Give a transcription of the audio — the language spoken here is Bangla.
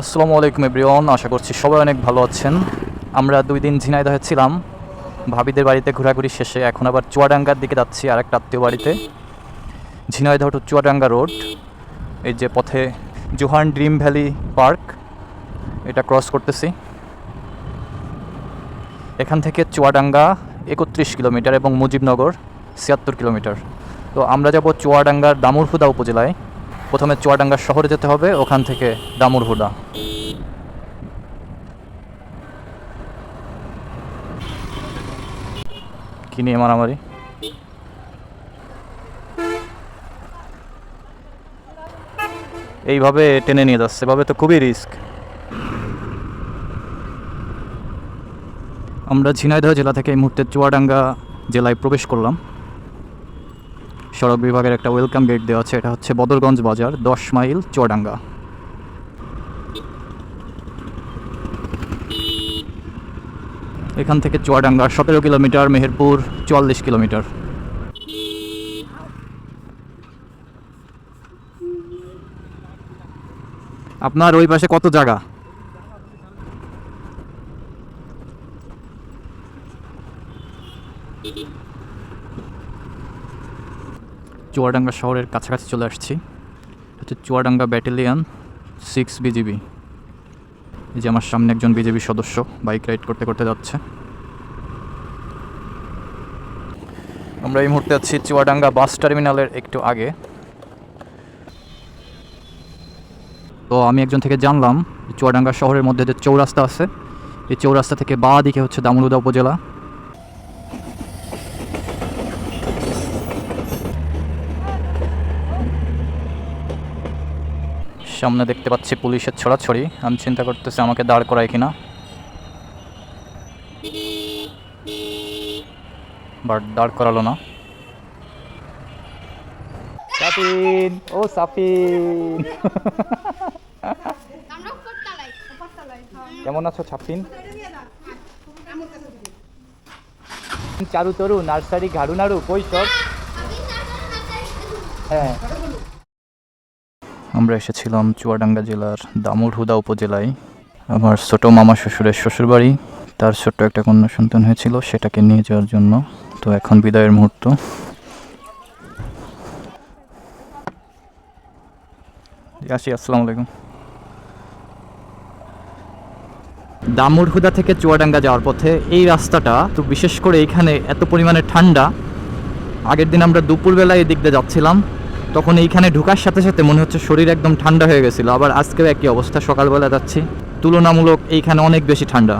আসসালামু আলাইকুম এভরিওয়ান, আশা করছি সবাই অনেক ভালো আছেন। আমরা দুই দিন ঝিনাইদহে ছিলাম, ভাবিদের বাড়িতে ঘোরাঘুরি শেষে এখন আবার চুয়াডাঙ্গার দিকে যাচ্ছি আর একটা আত্মীয় বাড়িতে। ঝিনাইদহ টু চুয়াডাঙ্গা রোড, এই যে পথে জোহান ড্রিম ভ্যালি পার্ক, এটা ক্রস করতেছি। এখান থেকে চুয়াডাঙ্গা একত্রিশ কিলোমিটার এবং মুজিবনগর ছিয়াত্তর কিলোমিটার। তো আমরা যাব চুয়াডাঙ্গার দামুরহুদা উপজেলায়। প্রথমে চুয়াডাঙ্গা শহরে যেতে হবে, ওখান থেকে দামুরহুদা কি নিয়ে মারামারি? এইভাবে টেনে নিয়ে যাচ্ছে, এভাবে তো খুবই রিস্ক। আমরা ঝিনাইদহ জেলা থেকে এই মুহূর্তে চুয়াডাঙ্গা জেলায় প্রবেশ করলাম। সড়ক বিভাগের একটা ওয়েলকাম গেট দেওয়া আছে, এটা হচ্ছে বদরগঞ্জ বাজার, দশ মাইল চুয়াডাঙ্গা। এখান থেকে চুয়াডাঙ্গা সতেরো কিলোমিটার, মেহেরপুর চুয়াল্লিশ কিলোমিটার। আপনার ওই পাশে কত জায়গা? চুয়াডাঙ্গা শহরের কাছাকাছি চলে আসছি। হচ্ছে চুয়াডাঙ্গা ব্যাটালিয়ান সিক্স বিজিবি এই যে আমার সামনে একজন বিজেপি সদস্য বাইক রাইড করতে করতে যাচ্ছে। আমরা এই মুহূর্তে আছি চুয়াডাঙ্গা বাস টার্মিনালের একটু আগে। তো আমি একজন থেকে জানলাম চুয়াডাঙ্গা শহরের মধ্যে যে চৌরাস্তা আছে, এই চৌরাস্তা থেকে বা দিকে হচ্ছে দামুলুদা উপজেলা। সামনে দেখতে পাচ্ছি পুলিশের ছড়াছড়ি। আমি চিন্তা করতেছি আমাকে দাঁড় করায় কিনা। বাট দাঁড় করালো না। ও কেমন আছো ছাপিন চারু তরু, নার্সারি, ঘাড়ু নাড়ু কই সব। হ্যাঁ। আমরা এসেছিলাম চুয়াডাঙ্গা জেলার দামুরহুদা উপজেলায়। আমার ছোট মামা শ্বশুরের শ্বশুরবাড়ি। তার ছোট্ট একটা কন্যা সন্তান হয়েছিল, সেটাকে নিয়ে যাওয়ার জন্য। তো এখন বিদায়ের মুহূর্ত। আসি, আসসালামু আলাইকুম। দামুরহুদা থেকে চুয়াডাঙ্গা যাওয়ার পথে এই রাস্তাটা, তো বিশেষ করে এখানে এত পরিমাণে ঠান্ডা। আগের দিন আমরা দুপুরবেলায় এই দিক দিয়ে যাচ্ছিলাম। তখন এইখানে ঢোকার সাথে সাথে মনে হচ্ছে শরীর একদম ঠান্ডা হয়ে গেছিল। আবার আজকেও একই অবস্থা, সকালবেলা যাচ্ছি। তুলনামূলক এইখানে অনেক বেশি ঠান্ডা।